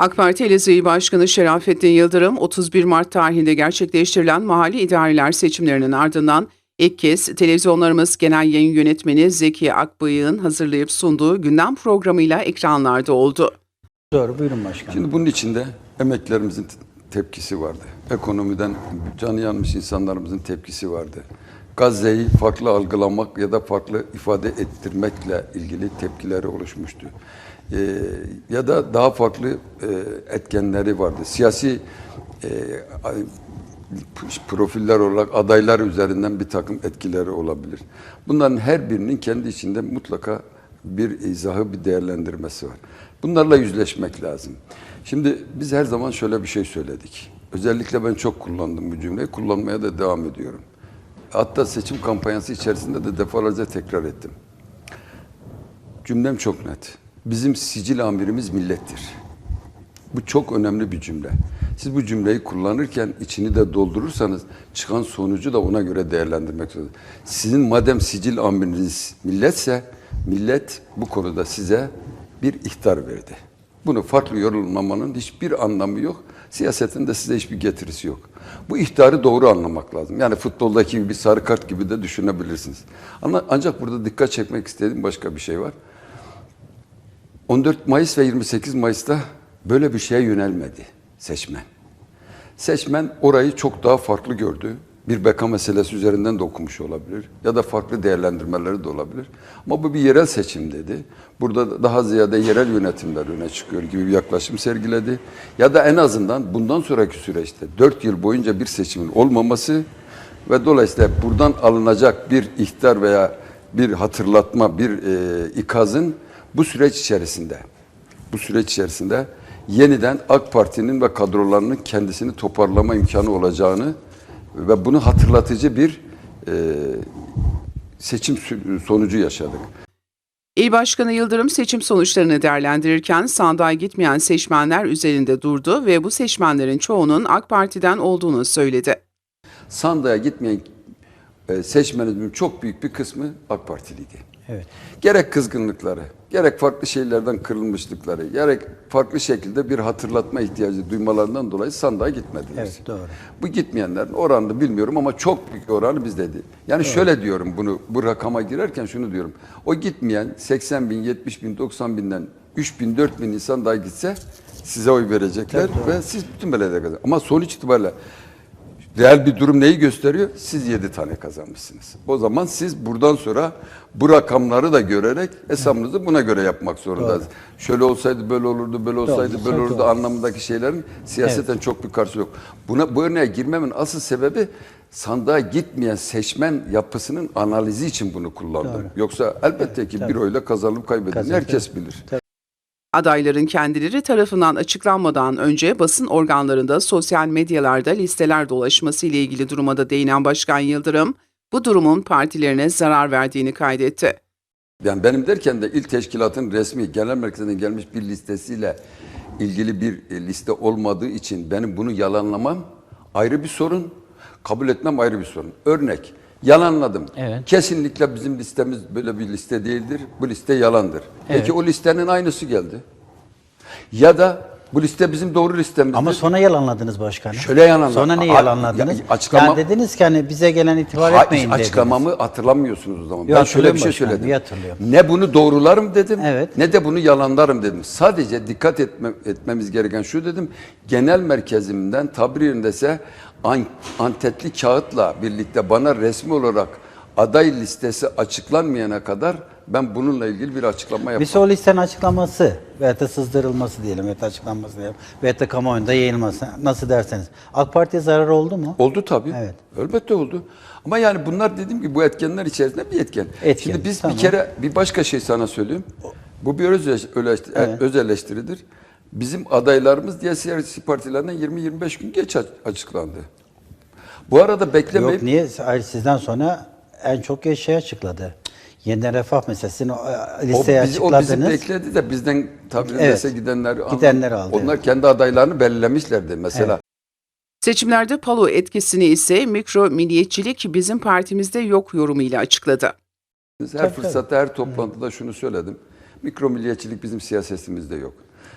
AK Parti Elazığ İl Başkanı Şerafettin Yıldırım, 31 Mart tarihinde gerçekleştirilen mahalli idareler seçimlerinin ardından ilk kez televizyonlarımız genel yayın yönetmeni Zeki Akbayık'ın hazırlayıp sunduğu gündem programıyla ekranlarda oldu. Doğru buyurun başkanım. Şimdi bunun içinde emeklerimizin tepkisi vardı. Ekonomiden canı yanmış insanlarımızın tepkisi vardı. Gazze'yi farklı algılamak ya da farklı ifade ettirmekle ilgili tepkileri oluşmuştu. Ee, ya da daha farklı e, etkenleri vardı. Siyasi e, profiller olarak adaylar üzerinden bir takım etkileri olabilir. Bunların her birinin kendi içinde mutlaka bir izahı, bir değerlendirmesi var. Bunlarla yüzleşmek lazım. Şimdi biz her zaman şöyle bir şey söyledik. Özellikle ben çok kullandım bu cümleyi, kullanmaya da devam ediyorum. Hatta seçim kampanyası içerisinde de defalarca tekrar ettim. Cümlem çok net. Bizim sicil amirimiz millettir. Bu çok önemli bir cümle. Siz bu cümleyi kullanırken içini de doldurursanız çıkan sonucu da ona göre değerlendirmek zorunda. Sizin madem sicil amiriniz milletse, millet bu konuda size bir ihtar verdi. Bunu farklı yorumlamanın hiçbir anlamı yok. Siyasetin de size hiçbir getirisi yok. Bu ihtarı doğru anlamak lazım. Yani futboldaki gibi sarı kart gibi de düşünebilirsiniz. Ancak burada dikkat çekmek istediğim başka bir şey var. 14 Mayıs ve 28 Mayıs'ta böyle bir şeye yönelmedi seçmen. Seçmen orayı çok daha farklı gördü. Bir beka meselesi üzerinden de okumuş olabilir. Ya da farklı değerlendirmeleri de olabilir. Ama bu bir yerel seçim dedi. Burada daha ziyade yerel yönetimler öne çıkıyor gibi bir yaklaşım sergiledi. Ya da en azından bundan sonraki süreçte 4 yıl boyunca bir seçimin olmaması ve dolayısıyla buradan alınacak bir ihtar veya bir hatırlatma, bir e, ikazın bu süreç içerisinde bu süreç içerisinde yeniden AK Parti'nin ve kadrolarının kendisini toparlama imkanı olacağını ve bunu hatırlatıcı bir e, seçim sonucu yaşadık. İl Başkanı Yıldırım seçim sonuçlarını değerlendirirken sandığa gitmeyen seçmenler üzerinde durdu ve bu seçmenlerin çoğunun AK Parti'den olduğunu söyledi. Sandığa gitmeyen e, seçmenin çok büyük bir kısmı AK Partiliydi. Evet. Gerek kızgınlıkları, gerek farklı şeylerden kırılmışlıkları, gerek farklı şekilde bir hatırlatma ihtiyacı duymalarından dolayı sandığa gitmediler. Evet, doğru. Bu gitmeyenlerin oranını bilmiyorum ama çok büyük oranı bizdeydi. Yani şöyle diyorum bunu, bu rakama girerken şunu diyorum. O gitmeyen 80 bin, 70 bin, 90 binden 3 bin, 4 bin insan daha gitse size oy verecekler ve siz bütün belediye kazan. Ama sonuç itibariyle Reel bir durum neyi gösteriyor? Siz 7 tane kazanmışsınız. O zaman siz buradan sonra bu rakamları da görerek hesabınızı buna göre yapmak zorundasınız. Şöyle olsaydı böyle olurdu, böyle olsaydı Doğru, böyle doğru. olurdu anlamındaki şeylerin siyaseten çok bir karşı yok. Buna bu örneğe girmemin asıl sebebi sandığa gitmeyen seçmen yapısının analizi için bunu kullandım. Yoksa elbette ki bir oyla Kazanıp- herkes bilir. Adayların kendileri tarafından açıklanmadan önce basın organlarında sosyal medyalarda listeler dolaşması ile ilgili duruma da değinen Başkan Yıldırım, bu durumun partilerine zarar verdiğini kaydetti. Yani benim derken de il teşkilatın resmi genel merkezinden gelmiş bir listesiyle ilgili bir e, liste olmadığı için benim bunu yalanlamam ayrı bir sorun, kabul etmem ayrı bir sorun. Örnek, yalanladım. Evet. Kesinlikle bizim listemiz böyle bir liste değildir. Bu liste yalandır. Peki Evet. o listenin aynısı geldi. Ya da bu liste bizim doğru listemizdir. Ama sonra yalanladınız başkanım. Şöyle yalanladım. Sonra ne yalanladınız? ya- açıklama- Yani dediniz ki hani bize gelen itibar Ha, etmeyin dediniz. açıklamamı hatırlamıyorsunuz o zaman. Yo, ben şöyle bir şey hatırlıyorum başkanım, söyledim. hatırlıyorum. Ne bunu doğrularım dedim, Evet. ne de bunu yalanlarım dedim. Sadece dikkat etme, etmemiz gereken şu dedim. Genel merkezimden tabir yerindeyse an, antetli kağıtla birlikte bana resmi olarak aday listesi açıklanmayana kadar ben bununla ilgili bir açıklama yapmam. Biz o listenin açıklaması veyahut da sızdırılması diyelim veyahut da açıklanması diyelim veyahut da kamuoyunda yayılması nasıl derseniz. AK Parti'ye zarar oldu mu? Oldu tabii. Evet. Elbette oldu. Ama yani bunlar dediğim gibi bu etkenler içerisinde bir etken. Etken, Şimdi biz tamam. bir kere bir başka şey sana söyleyeyim. Bu bir öz, eleştiri, Evet. öz eleştiridir. Bizim adaylarımız diğer siyasi partilerden 20-25 gün geç aç- açıklandı. Bu arada beklemeyip Yok niye? Hayır, sizden sonra en çok şey açıkladı. Yeniden refah meselesini o, e, o, listeye bizi, o bizi açıkladınız. bekledi de bizden tabiri Evet. gidenler Gidenler aldı, Onlar kendi adaylarını belirlemişlerdi. Mesela Seçimlerde palo etkisini ise mikro milliyetçilik bizim partimizde yok yorumuyla açıkladı. Her fırsatta, her toplantıda şunu söyledim. Mikro milliyetçilik bizim siyasetimizde yok.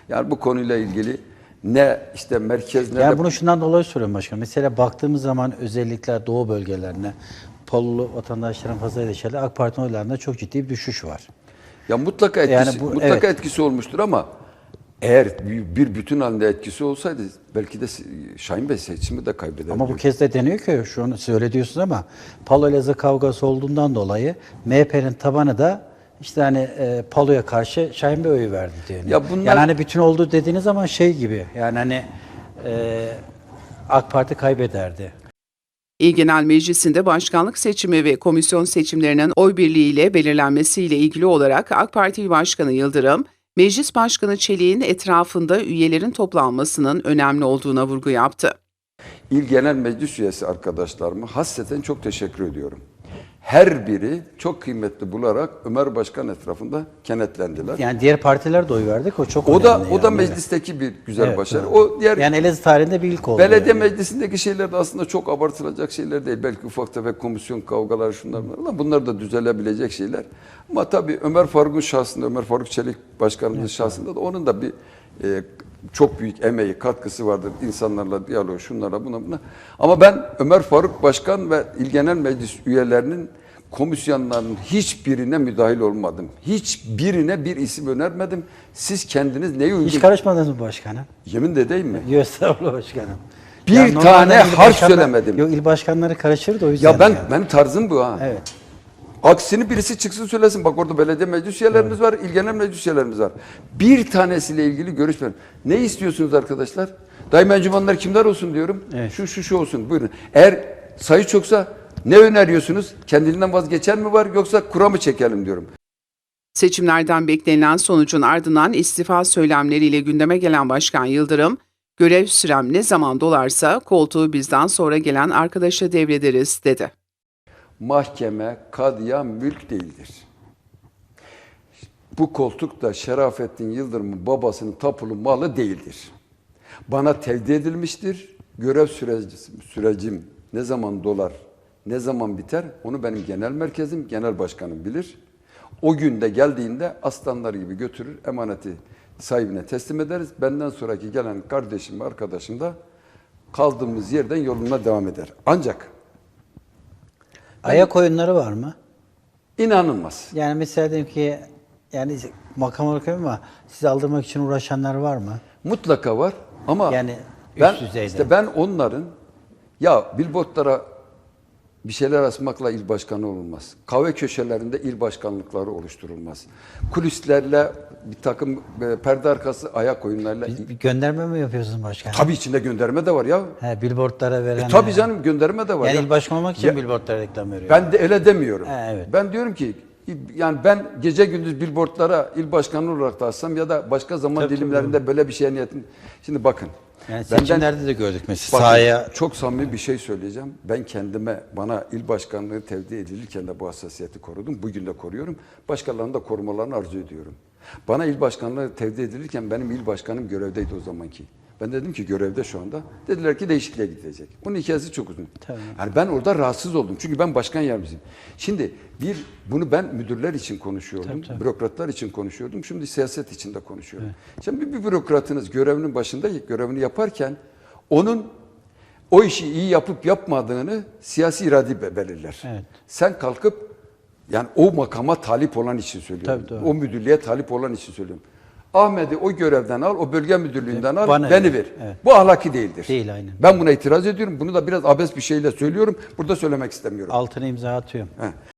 Yani bu konuyla ilgili ne işte merkez ne Yani de- bunu şundan dolayı soruyorum başkanım. Mesela baktığımız zaman özellikle doğu bölgelerine Pollu vatandaşların fazla yaşadığı AK Parti oylarında çok ciddi bir düşüş var. Ya mutlaka etkisi, Yani bu- mutlaka evet. etkisi olmuştur ama eğer bir, bütün halinde etkisi olsaydı belki de Şahin Bey seçimi de kaybederdi. Ama bu kez de deniyor ki şu an siz öyle diyorsunuz ama Palo Elazığ kavgası olduğundan dolayı MHP'nin tabanı da işte hani e, Palo'ya karşı Şahin Bey oyu verdi diyor. Ya bunlar- Yani hani bütün oldu dediğiniz zaman şey gibi yani hani e, AK Parti kaybederdi. İl Genel Meclisi'nde başkanlık seçimi ve komisyon seçimlerinin oy birliğiyle belirlenmesiyle ilgili olarak AK Parti İl Başkanı Yıldırım, Meclis Başkanı Çelik'in etrafında üyelerin toplanmasının önemli olduğuna vurgu yaptı. İl Genel Meclis üyesi arkadaşlarıma hasreten çok teşekkür ediyorum. Her biri çok kıymetli bularak Ömer Başkan etrafında kenetlendiler. Yani diğer partiler de oy verdik o çok o da o da meclisteki bir güzel Evet, başarı. evet. O diğer Yani Elazığ tarihinde bir ilk oldu. belediye yani. meclisindeki şeyler de aslında çok abartılacak şeyler değil. Belki ufak tefek komisyon kavgaları şunlar bunlar bunlar da düzelebilecek şeyler. Ama tabii Ömer Faruk'un şahsında, Ömer Faruk Çelik başkanımızın şahsında da onun da bir e, çok büyük emeği, katkısı vardır. İnsanlarla diyalog, şunlara buna buna. Ama ben Ömer Faruk Başkan ve İl Genel Meclis üyelerinin komisyonlarının hiçbirine müdahil olmadım. Hiçbirine bir isim önermedim. Siz kendiniz neyi uygun... Hiç karışmadınız mı başkanım? Yemin de değil mi? Yok estağfurullah başkanım. Bir Ya tane harf söylemedim. Yok il başkanları karışır da o yüzden. Ya ben yani. benim tarzım bu ha. Evet. Aksini birisi çıksın söylesin. Bak orada belediye meclis üyelerimiz var, il genel meclis üyelerimiz var. Bir tanesiyle ilgili görüş verin. Ne istiyorsunuz arkadaşlar? Daim encümanlar kimler olsun diyorum. Evet. Şu şu şu olsun. Buyurun. Eğer sayı çoksa ne öneriyorsunuz? Kendiliğinden vazgeçer mi var yoksa kura mı çekelim diyorum. Seçimlerden beklenilen sonucun ardından istifa söylemleriyle gündeme gelen Başkan Yıldırım, görev sürem ne zaman dolarsa koltuğu bizden sonra gelen arkadaşa devrederiz dedi. Mahkeme kadıya mülk değildir. Bu koltuk da Şerafettin Yıldırım'ın babasının tapulu malı değildir. Bana tevdi edilmiştir. Görev süreci, sürecim ne zaman dolar, ne zaman biter onu benim genel merkezim, genel başkanım bilir. O günde geldiğinde aslanlar gibi götürür, emaneti sahibine teslim ederiz. Benden sonraki gelen kardeşim, arkadaşım da kaldığımız yerden yoluna devam eder. Ancak Ayak oyunları var mı? inanılmaz. Yani mesela diyelim ki yani makam olarak ama sizi aldırmak için uğraşanlar var mı? Mutlaka var ama Yani üst ben, düzeyde. işte ben onların ya billboardlara bir şeyler asmakla il başkanı olunmaz. Kahve köşelerinde il başkanlıkları oluşturulmaz. Kulislerle bir takım e, perde arkası ayak oyunlarıyla Bir, bir gönderme mi yapıyorsunuz başkanım? tabii içinde gönderme de var ya. He, billboardlara veren. E, tabii canım gönderme de var. Yani ya. il başkan olmak için Ya- billboardlara reklam veriyor. Ben de öyle demiyorum. Ha, evet. Ben diyorum ki yani ben gece gündüz billboardlara il başkanı olarak da assam ya da başka zaman Tabii, tabii, dilimlerinde böyle bir şeye niyetim. Şimdi bakın. yani benden- seçimlerde de gördük mesela Bakın, sahaya çok samimi bir şey söyleyeceğim. Ben kendime, bana il başkanlığı tevdi edilirken de bu hassasiyeti korudum. Bugün de koruyorum. Başkalarının da korumalarını arzu ediyorum. Bana il başkanlığı tevdi edilirken benim il başkanım görevdeydi o zamanki. Ben dedim ki görevde şu anda. Dediler ki değişikliğe gidecek. Bunun hikayesi çok uzun. Tabii. Yani ben orada rahatsız oldum. Çünkü ben başkan yardımcısıyım. Şimdi bir bunu ben müdürler için konuşuyordum. Bürokratlar için konuşuyordum. Şimdi siyaset için de konuşuyorum. Şimdi bir, bürokratınız görevinin başında görevini yaparken onun o işi iyi yapıp yapmadığını siyasi irade be- belirler. Evet. Sen kalkıp yani o makama talip olan için söylüyorum. Tabii, doğru. o müdürlüğe talip olan için söylüyorum. Ahmet'i o görevden al, o bölge müdürlüğünden al, Bana beni ver. ver. Evet. Bu ahlaki değildir. Değil, aynen. Ben buna itiraz ediyorum. Bunu da biraz abes bir şeyle söylüyorum. Burada söylemek istemiyorum. altına imza atıyorum. He.